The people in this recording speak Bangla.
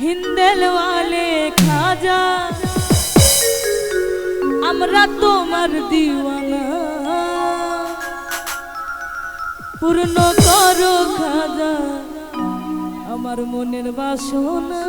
হিন্দেলওয়ালে খাজা। আমরা তোমার দিওয়ানা। পূর্ণ করো খাজা। আমার মনের বাসনা।